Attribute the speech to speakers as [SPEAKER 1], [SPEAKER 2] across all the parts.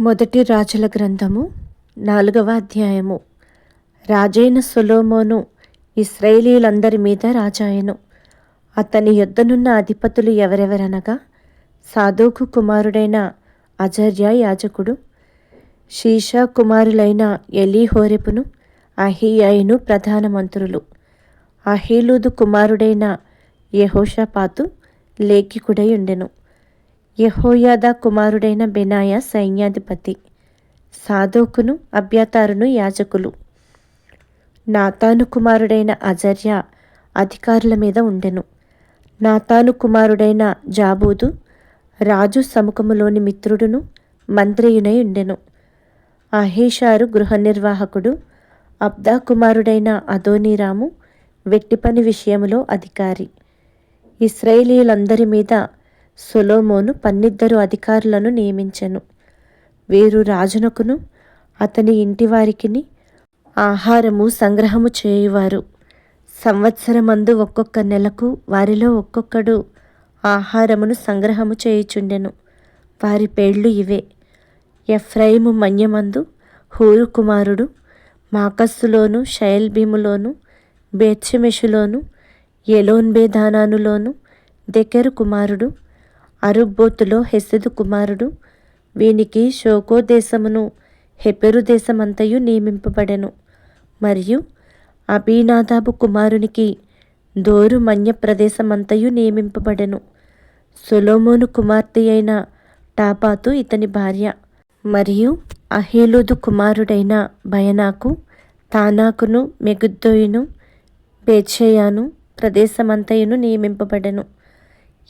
[SPEAKER 1] మొదటి రాజుల గ్రంథము నాలుగవ అధ్యాయము. రాజైన సొలోమోను ఇస్రాయేలీలందరి మీద రాజాయను. అతని యొద్దనున్న అధిపతులు ఎవరెవరనగా సాధోకు కుమారుడైన అజర్య యాజకుడు షీషా కుమారులైన ఎలీహోరెపును అహీయాయును ప్రధాన మంత్రులు. అహీలూదు కుమారుడైన యెహోషాపాతు లేఖికుడై ఉండెను. యహోయాదా కుమారుడైన బెనాయ సైన్యాధిపతి సాదోకును అభ్యతారును యాజకులు. నాతాను కుమారుడైన అజర్య అధికారుల మీద ఉండెను. నాతాను కుమారుడైన జాబూదు రాజు సముఖములోని మిత్రుడును మంత్రియునై ఉండెను. అహేషారు గృహ నిర్వాహకుడు అబ్దా కుమారుడైన అదోనీరాము వెట్టిపని విషయములో అధికారి. ఇస్రాయేలీలందరి మీద సొలోమోను పన్నిద్దరు అధికారులను నియమించెను. వీరు రాజునకును అతని ఇంటివారికిని ఆహారము సంగ్రహము చేయువారు. సంవత్సరమందు ఒక్కొక్క నెలకు వారిలో ఒక్కొక్కడు ఆహారమును సంగ్రహము చేయుచుండెను. వారి పేర్లు ఇవే. ఎఫ్రైము మన్యమందు హూరు కుమారుడు మాకస్సులోను షయల్బీములోను బేత్షెమెషులోను ఎలోన్బేదానానులోను దెకెరు కుమారుడు అరుబ్బోతులో హెసదు కుమారుడు వీనికి షోకో దేశమును హెపెరు దేశమంతయు నియమింపబడెను. మరియు అబీనాదాబు కుమారునికి దోరు మన్య ప్రదేశమంతయు నియమింపబడెను. సొలోమోను కుమార్తె అయిన టాపాతు ఇతని భార్య. మరియు అహీలుదు కుమారుడైన బయనాకు తానాకును మెగుద్దోయును బేచేయాను ప్రదేశమంతయును నియమింపబడెను.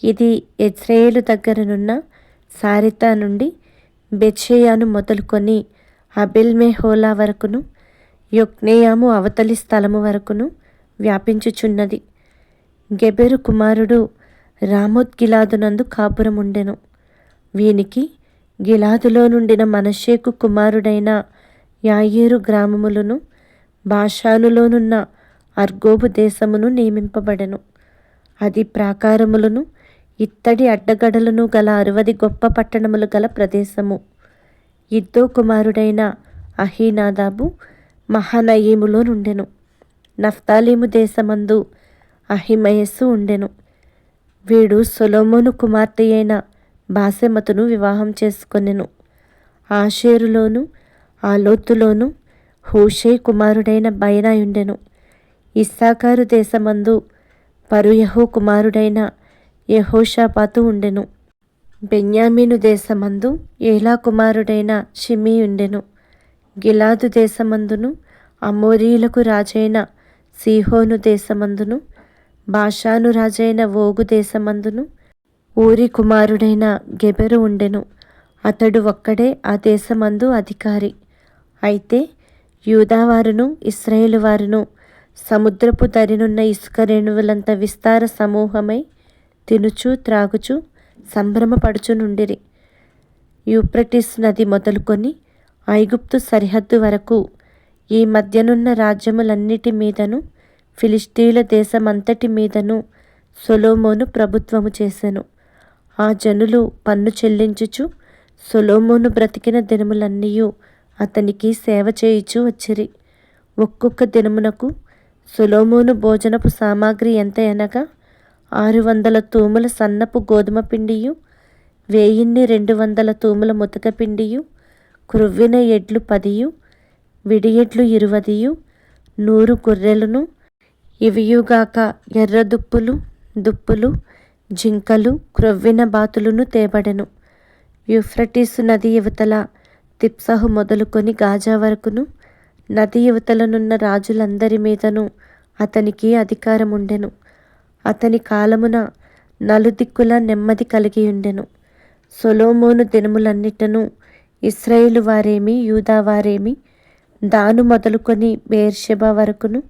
[SPEAKER 1] ఇది ఇజ్రాయేలు దగ్గరనున్న సారితా నుండి బెత్షేయాను మొదలుకొని అబెల్మెహోలా వరకును యొక్నేయాము అవతలి స్థలము వరకును వ్యాపించుచున్నది. గెబెరు కుమారుడు రామోత్ గిలాదునందు కాపురముండెను. వీనికి గిలాదులో నుండిన మనషేకు కుమారుడైన యాయేరు గ్రామములను భాషానులోనున్న అర్గోబు దేశమును నియమింపబడెను. అది ప్రాకారములను ఇత్తడి అడ్డగడలను గల అరవది గొప్ప పట్టణములు గల ప్రదేశము. ఇద్దో కుమారుడైన అహీనాదాబు మహానయీములో నుండెను. నఫ్తాలీము దేశమందు అహిమయస్సు ఉండెను. వీడు సొలోమోను కుమార్తె అయిన బాసెమతును వివాహం చేసుకొనెను. ఆషేరులోను ఆలోతులోను హూషే కుమారుడైన బయనాయుండెను. ఇస్సాకారు దేశమందు పరుయహో కుమారుడైన యహోషాపాతు ఉండెను. బెన్యామీను దేశమందు ఏలా కుమారుడైన షిమీ ఉండెను. గిలాదు దేశమందును అమోరీలకు రాజైన సీహోను దేశమందును బాషాను రాజైన ఓగు దేశమందును ఊరి కుమారుడైన గెబెరు ఉండెను. అతడు ఒక్కడే ఆ దేశమందు అధికారి. అయితే యూదావారును ఇస్రాయేలు వారును సముద్రపు దరినున్న ఇసుక రేణువులంత విస్తార సమూహమై తినుచు త్రాగుచు సంభ్రమపడుచునుండిరి. యూప్రటిస్ నది మొదలుకొని ఐగుప్తు సరిహద్దు వరకు ఈ మధ్యనున్న రాజ్యములన్నిటి మీదను ఫిలిస్తీన్ల దేశమంతటి మీదను సొలోమోను ప్రభుత్వము చేసెను. ఆ జనులు పన్ను చెల్లించుచు సొలోమోను బ్రతికిన దినములన్నీయు అతనికి సేవ చేయుచు వచ్చిరి. ఒక్కొక్క దినమునకు సొలోమోను భోజనపు సామాగ్రి ఎంత అనగా ఆరు వందల తూముల సన్నపు గోధుమ పిండియు వేయిన్ని రెండు వందల తూముల ముతక పిండియు క్రొవ్విన ఎడ్లు పదియు విడియెడ్లు ఇరువదియు నూరు గొర్రెలను ఇవియుగాక ఎర్ర దుప్పులు దుప్పులు జింకలు క్రొవ్విన బాతులను తేబడెను. యూఫ్రటీసు నది యువతల తిప్సహు మొదలుకొని గాజా వరకును నది యువతలనున్న రాజులందరి మీదను అతనికి అధికారం ఉండెను అతని కాలమున నలుదిక్కుల నెమ్మది కలిగి ఉండెను. సొలోమోను దినములన్నిటను ఇస్రాయేలు వారేమి యూదా వారేమి దాను మొదలుకొని బేర్షెబ వరకును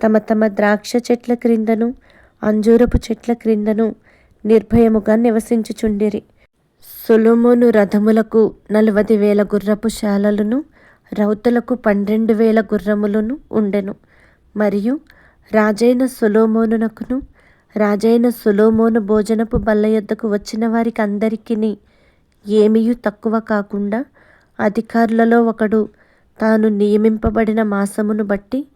[SPEAKER 1] తమ తమ ద్రాక్ష చెట్ల క్రిందను అంజూరపు చెట్ల క్రిందను నిర్భయముగా నివసించుచుండిరి. సొలోమోను రథములకు నలభై వేల గుర్రపు శాలలను రౌతులకు పన్నెండు వేల గుర్రములను ఉండెను. మరియు రాజైన సొలోమోనునకును రాజైన సులోమోను భోజనపు బల్ల యొద్దకు వచ్చిన వారికి అందరికిని ఏమియు తక్కువ కాకుండా అధికారులలో ఒకడు తాను నియమింపబడిన మాసమును బట్టి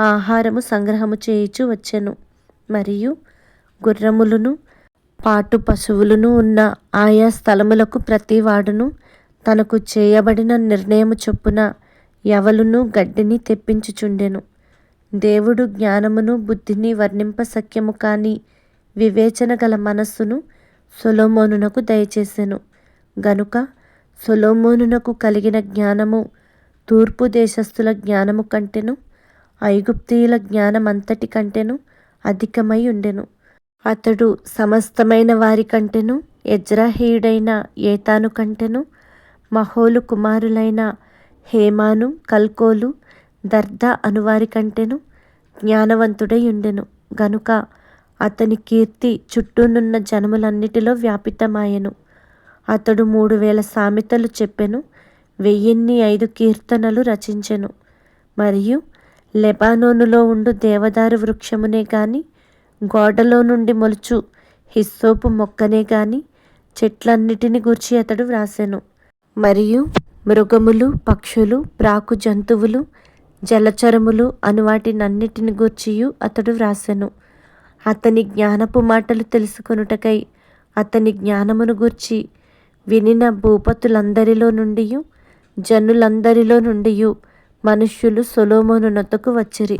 [SPEAKER 1] ఆహారము సంగ్రహము చేయుచు వచ్చెను. మరియు గుర్రములను పాటు పశువులను ఉన్న ఆయా స్థలములకు ప్రతివాడును తనకు చేయబడిన నిర్ణయము చొప్పున ఎవలును గడ్డిని తెప్పించుచుండెను. దేవుడు జ్ఞానమును బుద్ధిని వర్ణింప సఖ్యము కాని వివేచన గల మనస్సును సొలోమోనునకు దయచేసెను. గనుక సొలోమోనునకు కలిగిన జ్ఞానము తూర్పు దేశస్థుల జ్ఞానము కంటెను ఐగుప్తీయుల జ్ఞానమంతటి కంటెను అధికమై ఉండెను. అతడు సమస్తమైన వారి కంటెను ఎజ్రాహీయుడైన ఏతాను కంటెను మహోలు కుమారులైన హేమాను కల్కోలు దర్దా అనువారి కంటేను జ్ఞానవంతుడై ఉండెను గనుక అతని కీర్తి చుట్టూనున్న జనములన్నిటిలో వ్యాపితమాయెను. అతడు మూడు వేల సామెతలు చెప్పెను వెయ్యిన్ని ఐదు కీర్తనలు రచించెను. మరియు లెబానోనులో ఉండు దేవదారు వృక్షమునే గాని గోడలో నుండి మొలుచు హిస్సోపు మొక్కనే గాని చెట్లన్నిటిని గూర్చి అతడు వ్రాసెను. మరియు మృగములు పక్షులు ప్రాకు జంతువులు జలచరములు అను వాటినన్నిటిని గూర్చియు అతడు వ్రాసెను. అతని జ్ఞానపు మాటలు తెలుసుకొనుటకై అతని జ్ఞానమును గూర్చి వినిన భూపతులందరిలో నుండి జనులందరిలో నుండి మనుష్యులు సొలోమోను నొద్దకు వచ్చిరి.